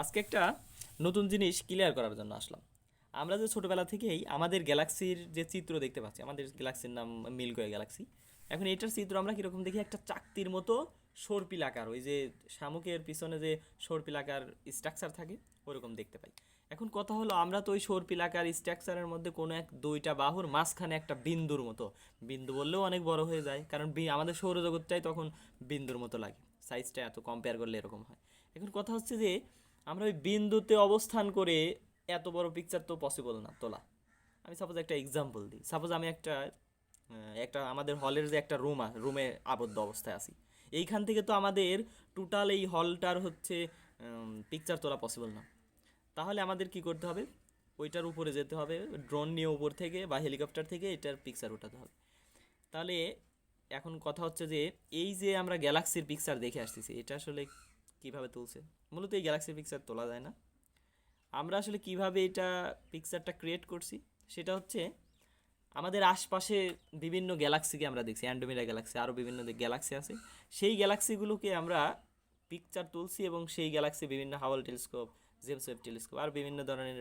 আজকে একটা নতুন জিনিস ক্লিয়ার করার জন্য আসলাম। আমরা যে ছোটোবেলা থেকেই আমাদের গ্যালাক্সির যে চিত্র দেখতে পাচ্ছি, আমাদের গ্যালাক্সির নাম মিল্কওয়ে গ্যালাক্সি, এখন এটার চিত্র আমরা কীরকম দেখি? একটা চাকতির মতো সর্পিলাকার ওই যে শামুকের পিছনে যে সর্পিলাকার স্ট্রাকচার থাকে, ওরকম দেখতে পাই। এখন কথা হলো, আমরা তো ওই সর্পিলাকার স্ট্রাকচারের মধ্যে কোনো এক, দুইটা বাহুর মাঝখানে একটা বিন্দুর মতো। বিন্দু বললেও অনেক বড় হয়ে যায়, কারণ আমাদের সৌরজগৎটাই তখন বিন্দুর মতো লাগে। সাইজটা এত কম্পেয়ার করলে এরকম হয়। এখন কথা হচ্ছে যে আমরা ওই বিন্দুতে অবস্থান করে এত বড় পিকচার তো পসিবল না, তোলা। আমি সাপোজ একটা এক্সাম্পল দিই। সাপোজ আমি একটা একটা আমাদের হলের যে একটা রুম রুমে আবদ্ধ অবস্থায় আছি। এইখান থেকে তো আমাদের টোটাল এই হলটার হচ্ছে পিকচার তোলা পসিবল না। তাহলে আমাদের কি করতে হবে? ওইটার উপরে যেতে হবে ড্রোন নিয়ে উপর থেকে বা হেলিকপ্টার থেকে এটার পিকচার ওঠাতে হবে। তাহলে এখন কথা হচ্ছে যে, এই যে আমরা গ্যালাক্সির পিকচার দেখে আসতেছি, এটা আসলে কীভাবে তুলছে? মূলত এই গ্যালাক্সি পিকচার তোলা যায় না। আমরা আসলে কীভাবে এটা পিকচারটা ক্রিয়েট করছি? সেটা হচ্ছে আমাদের আশপাশে বিভিন্ন গ্যালাক্সিকে আমরা দেখছি অ্যান্ডোমিরা গ্যালাক্সি আরও বিভিন্ন গ্যালাক্সি আছে, সেই গ্যালাক্সিগুলোকে আমরা পিকচার তুলছি এবং সেই গ্যালাক্সি বিভিন্ন Hubble telescope James Webb telescope আর বিভিন্ন ধরনের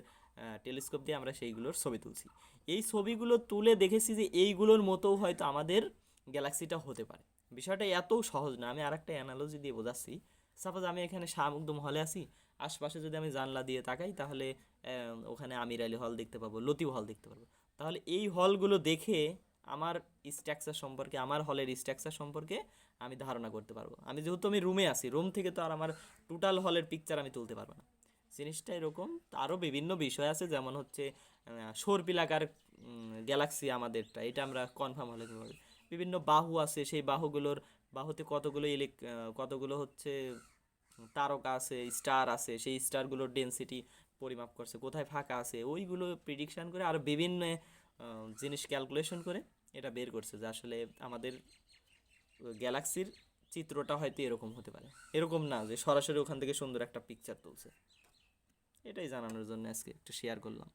টেলিস্কোপ দিয়ে আমরা সেইগুলোর ছবি তুলছি। এই ছবিগুলো তুলে দেখেছি যে এইগুলোর মতোও হয়তো আমাদের গ্যালাক্সিটা হতে পারে। বিষয়টা এত সহজ না, আমি আরেকটা অ্যানালজি দিয়ে বোঝাচ্ছি। সাপোজ আমি এখানে শামুকদম হলে আছি, আশপাশে যদি আমি জানলা দিয়ে তাকাই, তাহলে ওখানে আমির আলী হল দেখতে পাবো, লতিফ হল দেখতে পারব তাহলে এই হলগুলো দেখে আমার স্ট্রাকচার সম্পর্কে, আমার হলের স্ট্রাকচার সম্পর্কে আমি ধারণা করতে পারব। আমি যেহেতু আমি রুমে আছি রুম থেকে তো আর আমার টোটাল হলের পিকচার আমি তুলতে পারব না। জিনিসটা এরকম আরও বিভিন্ন বিষয় আছে, যেমন হচ্ছে সর্পিলাকার গ্যালাক্সি আমাদেরটা, এটা আমরা কনফার্ম হলে বিভিন্ন বাহু আছে, সেই বাহুগুলোর বাহুতে কতগুলো ইলেক কতগুলো হচ্ছে তারকা আছে স্টার আছে, সেই স্টারগুলোর ডেনসিটি পরিমাপ করছে, কোথায় ফাঁকা আছে, ওইগুলো প্রিডিকশন করে আর বিভিন্ন জিনিস ক্যালকুলেশন করে এটা বের করছে যে আসলে আমাদের গ্যালাক্সির চিত্রটা হয়তো এরকম হতে পারে। এরকম না যে সরাসরি ওখান থেকে সুন্দর একটা পিকচার তুলছে। এটাই জানানোর জন্য আজকে একটু শেয়ার করলাম।